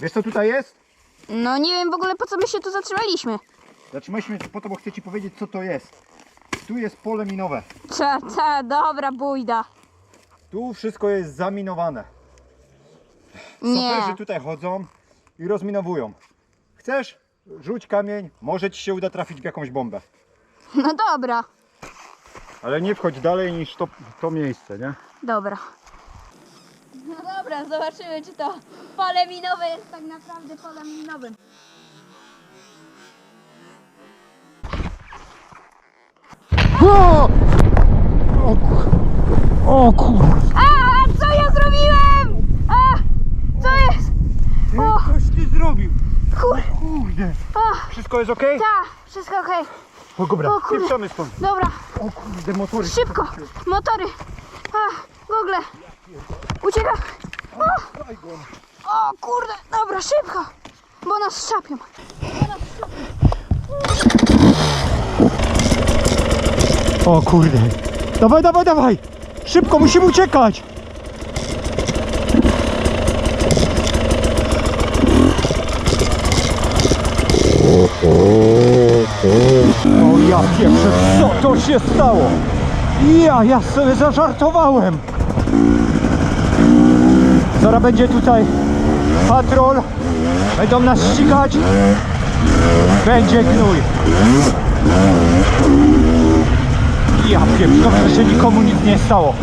Wiesz co tutaj jest? No nie wiem w ogóle po co my się tu zatrzymaliśmy. Zatrzymaliśmy się po to, bo chcę ci powiedzieć co to jest. Tu jest pole minowe. Cze, cze, dobra, bójda. Tu wszystko jest zaminowane. Nie. Saperzy tutaj chodzą i rozminowują. Chcesz? Rzuć kamień, może ci się uda trafić w jakąś bombę. No dobra, Ale nie wchodź dalej niż to, to miejsce, nie? dobra. No dobra, zobaczymy czy to pole minowe jest tak naprawdę polem minowym. O! O, kur- o kur... A, co ja zrobiłem? A, co jest? O, Coś ty zrobił! kur... Kurde! Wszystko jest ok? ta, wszystko okej. O dobra, O kurde. pieprzamy stąd. Dobra, O kurde, motory. szybko, motory. A, Google. Uciekam. O, o kurde, dobra, szybko, bo nas szapią. O kurde. Dawaj, dawaj, dawaj! Szybko, musimy uciekać! O ja pierwsze, co to się stało? Ja, ja sobie zażartowałem! Zaraz będzie tutaj patrol, będą nas ścigać, będzie gnój. Ja wiem, że się nikomu nic nie stało.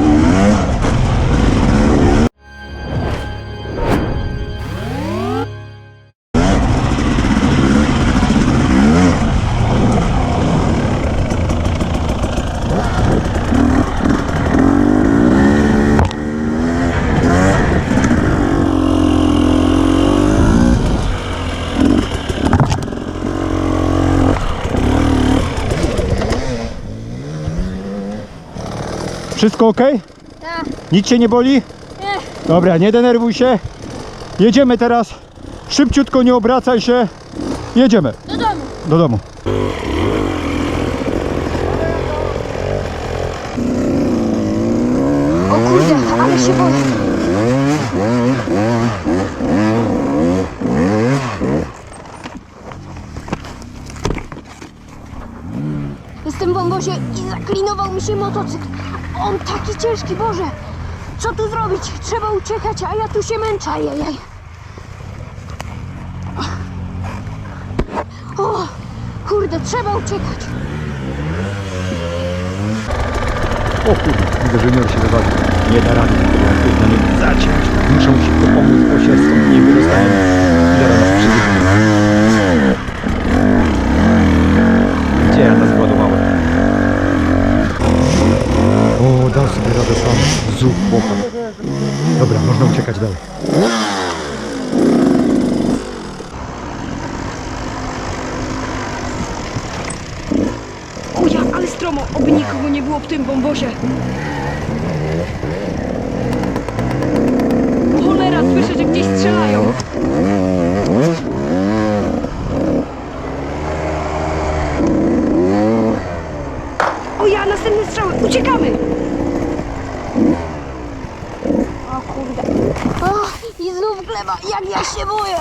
Wszystko ok? Tak, Nic cię nie boli? nie, Dobra, nie denerwuj się. Jedziemy teraz. Szybciutko, nie obracaj się. Jedziemy do domu. do domu. O kurde, ale się boję. Jestem w wąwozie i zaklinował mi się motocykl. On taki ciężki, Boże! Co tu zrobić? Trzeba uciekać, a ja tu się męczę. Ajajaj. O, kurde, trzeba uciekać. O kurde, widzę, że Junior się wywalił. Nie da rady, jak na niego zaciąć. Muszę mu szybko pomóc, bo się stąd nie wydostaniemy. I zaraz nas przywrócimy. Gdzie ja nas zładowałem? O, dał sobie radę sam. Dobra, można uciekać dalej. Kuja, ale stromo, oby nikogo nie było w tym wąwozie. Cholera, słyszę, że gdzieś strzelają. O ja, następne strzały, uciekamy! O kurde. O, i znów gleba, jak ja się boję.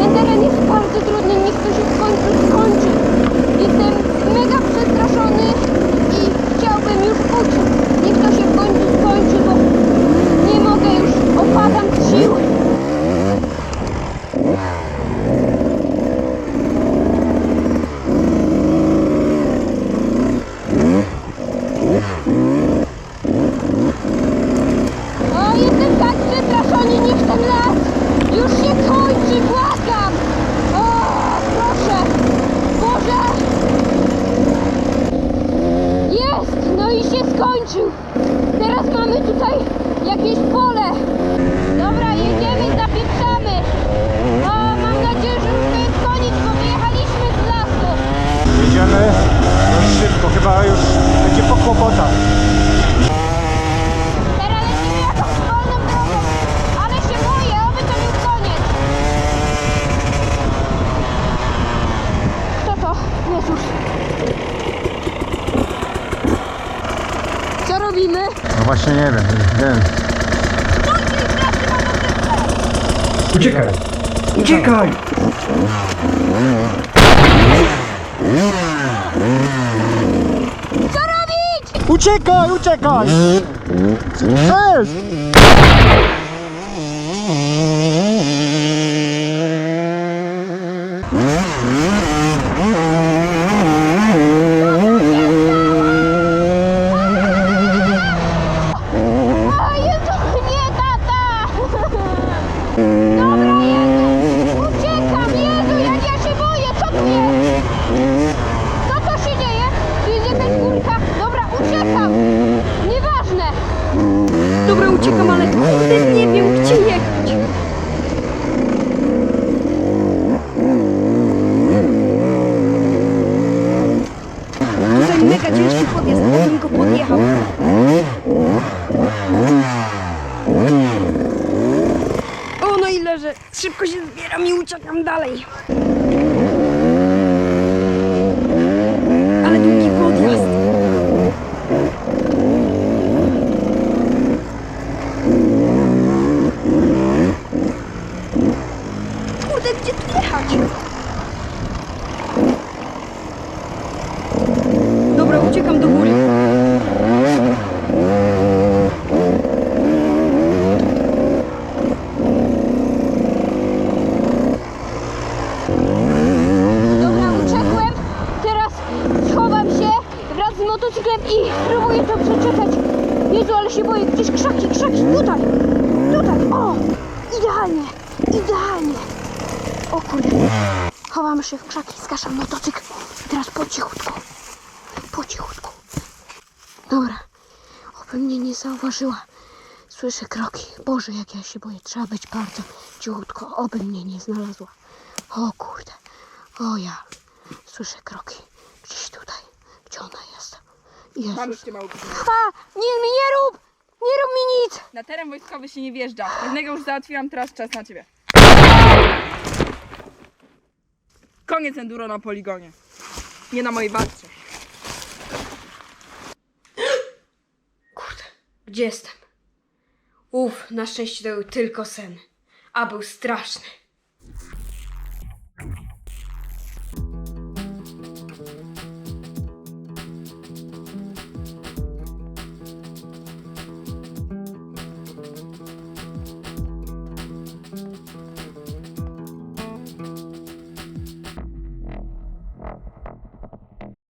Ten teren jest bardzo trudny, niech to się w końcu skończy. Jestem mega przestraszony i chciałbym już uciec. Niech to się w końcu skończy, bo nie mogę już, opadam z sił. O, jestem tak przestraszony, niech ten las już się kończy, błagam! O, proszę! Boże! Jest! No i się skończył! Teraz mamy tutaj jakieś pole. Dobra, jedziemy, zapieprzamy. O, mam nadzieję, że już to jest koniec, bo wyjechaliśmy z lasu. Jedziemy dość szybko, chyba już będzie po kłopotach. Teraz lecimy jakąś wolną drogą, ale się boję, oby to już koniec. Kto to? Jezus. Co robimy? No Właśnie nie wiem, wiem. Uciekaj! Uciekaj! Co robić? Uciekaj, uciekaj! Cześć! A Jezu, nie tata! Dobra, Jezu! Uciekam, Jezu, jak ja się boję! Co tu jest? Co to się dzieje? Tu jest jakaś górka. Dobra, uciekam! Nieważne! Dobra, uciekam, ale kurde, nie wiem gdzie jechać. Tutaj mega ciężki podjazd, bym go podjechał. O, no i leżę. Szybko się zbieram i uciekam dalej. Ale długi podjazd. Kurde, gdzie tu jechać? Dobra, uciekam do góry. Dobra, uciekłem. Teraz schowam się wraz z motocyklem i spróbuję to przeczekać. Jezu, ale się boję. Gdzieś krzaki, krzaki. Tutaj. Tutaj. O! Idealnie. Idealnie. O kurde. Chowam się w krzaki, skaszam motocykl. Teraz po cichutku. Po cichutku. Dobra. Oby mnie nie zauważyła. Słyszę kroki. Boże, jak ja się boję. Trzeba być bardzo cichutko. Oby mnie nie znalazła. O kurde. O ja. Słyszę kroki. Gdzieś tutaj. Gdzie ona jest? Mam już Jezus. cię mało A! Nie, mi nie rób! Nie rób mi nic! Na teren wojskowy się nie wjeżdża. Jednego już załatwiłam, teraz czas na ciebie. Koniec enduro na poligonie. Nie na mojej walce. Kurde, gdzie jestem? Uf, na szczęście to był tylko sen. A był straszny.